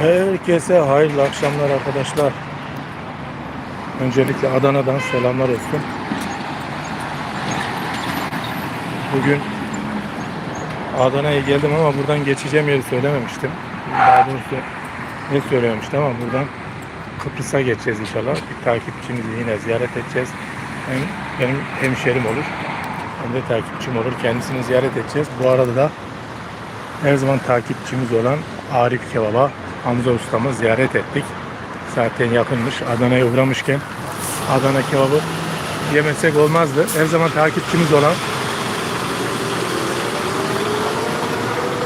Herkese hayırlı akşamlar arkadaşlar. Öncelikle Adana'dan selamlar olsun. Bugün Adana'ya geldim ama buradan geçeceğim yeri söylememiştim. Daha doğrusu ne söylememiştim ama buradan Kıbrıs'a geçeceğiz inşallah. Bir takipçimizi yine ziyaret edeceğiz. Hem benim hemşerim olur hem de takipçim olur. Kendisini ziyaret edeceğiz. Bu arada da her zaman takipçimiz olan Arif Kebaba Hamza ustamı ziyaret ettik. Zaten yakınmış. Adana'ya uğramışken Adana kebabı yemesek olmazdı. Her zaman takipçimiz olan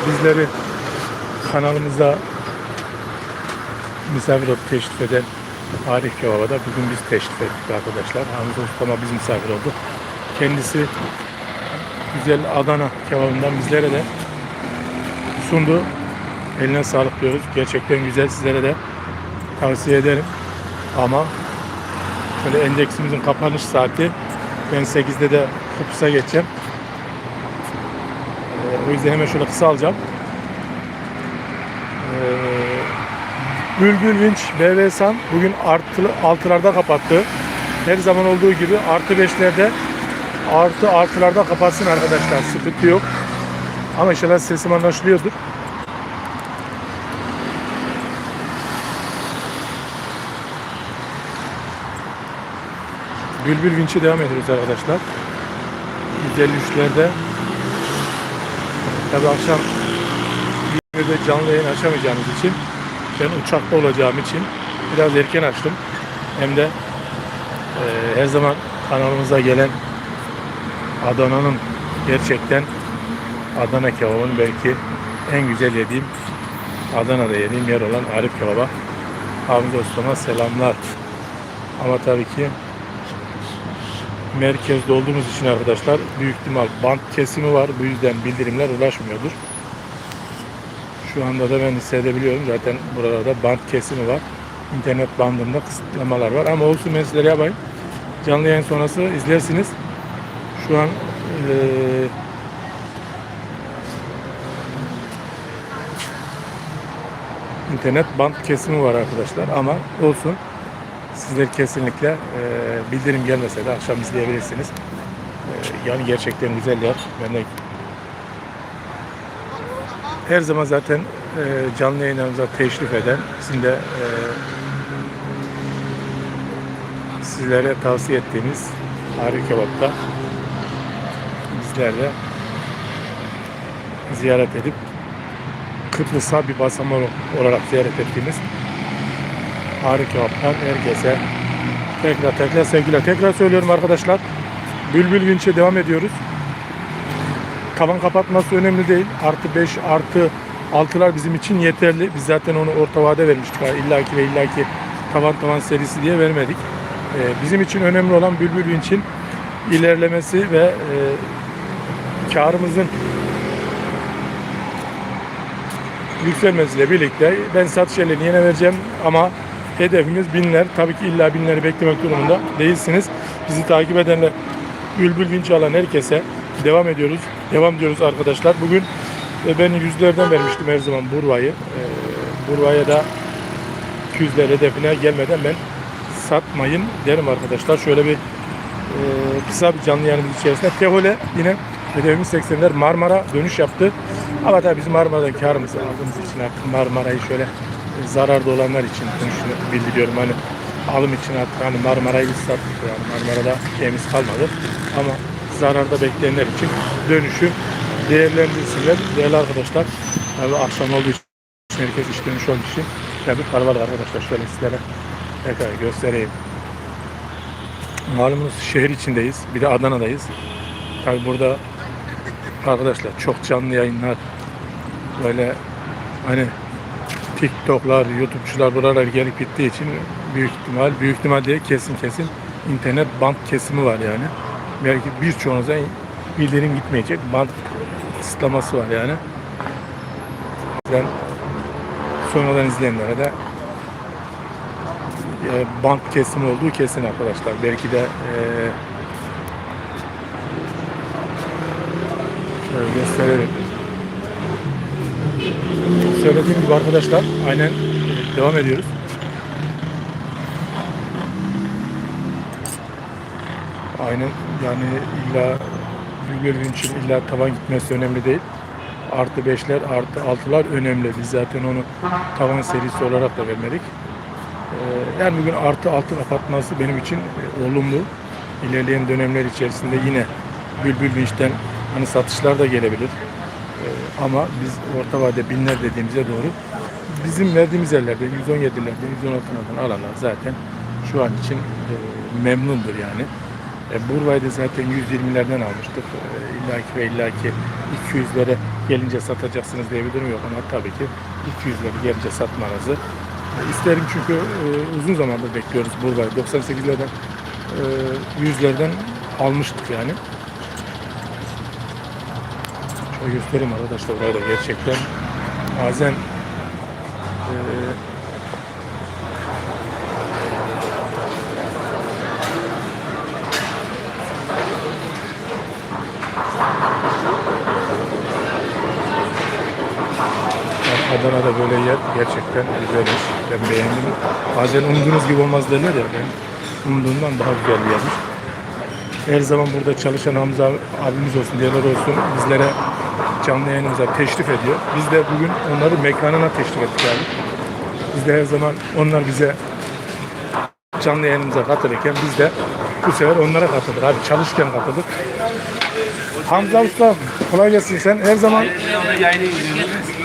bizleri kanalımıza misafir olup teşrif eden Arif Kebab'a da bugün biz teşrif ettik arkadaşlar. Hamza Ustama biz misafir olduk. Kendisi güzel Adana kebabından bizlere de sundu. Eline sağlık diyoruz. Gerçekten güzel sizlere de tavsiye ederim. Ama şöyle endeksimizin kapanış saati ben 8'de de Kıbrıs'a geçeceğim. Ee, o yüzden hemen şöyle kısa alacağım. Ee, Bülbül Vinç BV San bugün artı, altılarda kapattı. Her zaman olduğu gibi artı beşlerde artı artılarda kapatsın arkadaşlar. Sıkıntı yok. Ama inşallah sesim anlaşılıyordur. Bülbül Vinç'e devam ediyoruz arkadaşlar. 153'lerde tabi akşam de canlı yayın açamayacağımız için ben uçakta olacağım için biraz erken açtım. Hem de e, her zaman kanalımıza gelen Adana'nın gerçekten Adana kebabının belki en güzel yediğim Adana'da yediğim yer olan Arif Kebaba. Hamza Usta'ma selamlar. Ama tabii ki merkezde olduğumuz için arkadaşlar büyük ihtimal bant kesimi var. Bu yüzden bildirimler ulaşmıyordur. Şu anda da ben hissedebiliyorum. Zaten buralarda bant kesimi var. İnternet bandında kısıtlamalar var. Ama olsun ben sizlere yapayım. Canlı yayın sonrası izlersiniz. Şu an eee internet bant kesimi var arkadaşlar ama olsun sizler kesinlikle e, bildirim gelmese de akşam izleyebilirsiniz. E, yani gerçekten güzel yer. Ben de her zaman zaten e, canlı yayınlarımıza teşrif eden, sizin de e, sizlere tavsiye ettiğimiz Harika Kebap'ta bizler de ziyaret edip Kıbrıs'a bir basamak olarak ziyaret ettiğimiz Harika Kebap'tan herkese tekrar tekrar sevgiler. Tekrar söylüyorum arkadaşlar. Bülbül Vinç'e devam ediyoruz. Tavan kapatması önemli değil. Artı 5 artı 6'lar bizim için yeterli. Biz zaten onu orta vade vermiştik. İllaki ve illaki tavan tavan serisi diye vermedik. Ee, bizim için önemli olan Bülbül Vinç'in ilerlemesi ve e, karımızın yükselmesiyle birlikte ben satış ellerini yine vereceğim ama hedefimiz binler. Tabii ki illa binleri beklemek durumunda değilsiniz. Bizi takip edenler Bülbül Vinç alan herkese devam ediyoruz. Devam diyoruz arkadaşlar. Bugün e, ben yüzlerden vermiştim her zaman Burva'yı. E, Burva'ya da 200'ler hedefine gelmeden ben satmayın derim arkadaşlar. Şöyle bir e, kısa bir canlı yayınımız içerisinde Tehole yine hedefimiz 80'ler Marmara dönüş yaptı. Ama tabii biz Marmara'dan karımızı aldığımız için artık Marmara'yı şöyle e, zararda olanlar için dönüşünü bildiriyorum. Hani alım için artık hani Marmara'yı biz sattık yani Marmara'da şeyimiz kalmadı. Ama zararda bekleyenler için dönüşü değerlendirsinler. Değerli arkadaşlar tabii akşam olduğu için herkes iş dönüş olduğu için tabii kalabalık arkadaşlar şöyle sizlere tekrar göstereyim. Malumunuz şehir içindeyiz. Bir de Adana'dayız. Tabii burada arkadaşlar çok canlı yayınlar böyle hani TikTok'lar, YouTube'çular buralar gelip gittiği için büyük ihtimal, büyük ihtimal değil kesin kesin internet band kesimi var yani. Belki birçoğunuza bildirim gitmeyecek band kısıtlaması var yani. Ben sonradan izleyenlere de e, band kesimi olduğu kesin arkadaşlar. Belki de e, Şöyle gösterelim. Söylediğim gibi arkadaşlar aynen devam ediyoruz. Aynen yani illa Bülbül için illa tavan gitmesi önemli değil. Artı beşler, artı altılar önemli. Biz zaten onu tavan serisi olarak da vermedik. Ee, Yani bugün artı altı kapatması benim için e, olumlu. İlerleyen dönemler içerisinde yine Bülbül Vinç'ten hani satışlar da gelebilir. Ee, Ama biz orta vade binler dediğimize doğru bizim verdiğimiz yerlerde 117'lerden 116'lardan alanlar zaten şu an için e, memnundur yani. E, Burvay'da zaten 120'lerden almıştık. E, illaki ve illaki 200'lere gelince satacaksınız diye bir yok ama tabii ki 200'leri gelince satmanızı e, isterim çünkü e, uzun zamandır bekliyoruz Burvay. 98'lerden e, 100'lerden almıştık yani. Şöyle göstereyim arkadaşlar burayı da gerçekten bazen e, Adana'da böyle yer gerçekten güzelmiş. Ben beğendim. Bazen umduğunuz gibi olmaz derler ya. Ben umduğumdan daha güzel bir yermiş. Her zaman burada çalışan Hamza abimiz olsun, diğerler olsun bizlere canlı yayınımıza teşrif ediyor. Biz de bugün onları mekanına teşrif ettik abi. Biz de her zaman onlar bize canlı yayınımıza katılırken biz de bu sefer onlara katıldık abi. Çalışırken katıldık. Hamza Usta kolay gelsin sen her zaman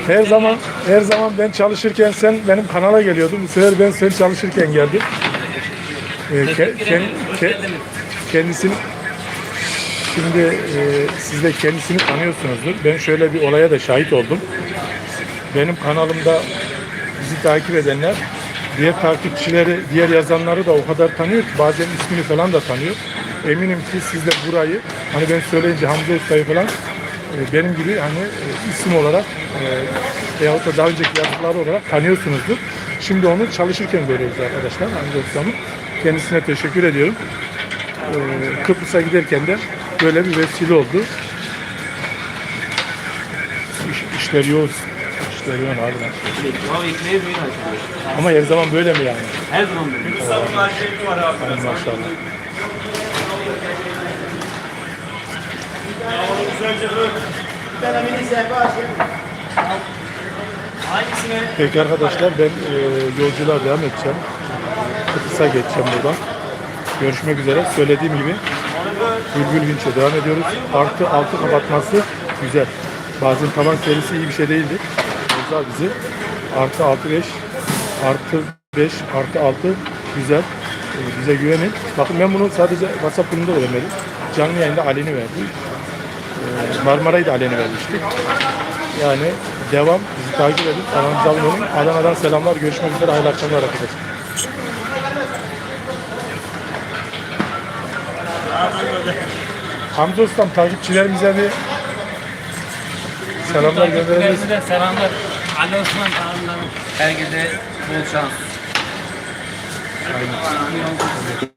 her zaman her zaman ben çalışırken sen benim kanala geliyordun. Bu sefer ben sen çalışırken geldim. Ee, ke- ken- ke- kendisini şimdi e, siz de kendisini tanıyorsunuzdur. Ben şöyle bir olaya da şahit oldum. Benim kanalımda bizi takip edenler diğer takipçileri, diğer yazanları da o kadar tanıyor ki bazen ismini falan da tanıyor. Eminim ki siz de burayı hani ben söyleyince Hamza Usta'yı falan e, benim gibi hani e, isim olarak e, veyahut da daha önceki yazıları olarak tanıyorsunuzdur. Şimdi onu çalışırken görüyoruz arkadaşlar Hamza Usta'mın. Kendisine teşekkür ediyorum. E, Kıbrıs'a giderken de böyle bir vesile oldu. İş, işler yoğun. İşler yoğun harbiden. Ama her zaman böyle mi yani? Her zaman böyle. Ay maşallah. Hangisine? Peki arkadaşlar ben e, yolculuğa devam edeceğim. Kısa geçeceğim buradan. Görüşmek üzere. Söylediğim gibi Bülbül Vinç'e devam ediyoruz. Artı altı kapatması güzel. Bazen tavan serisi iyi bir şey değildir. Bozar bizi. Artı altı beş, artı beş, artı altı güzel. E, bize güvenin. Bakın ben bunu sadece WhatsApp grubunda da vermedim. Canlı yayında Ali'ni verdim. E, Marmara'yı da Ali'ni vermiştik. Yani devam. Bizi takip edin. Adana'dan selamlar. Görüşmek üzere. Hayırlı akşamlar arkadaşlar. Hamza Ustam takipçilerimize bir selamlar gönderebiliriz. Takipçilerimize selamlar. Ali Osman Tanrı'ndan herkese bol şans. Aynen.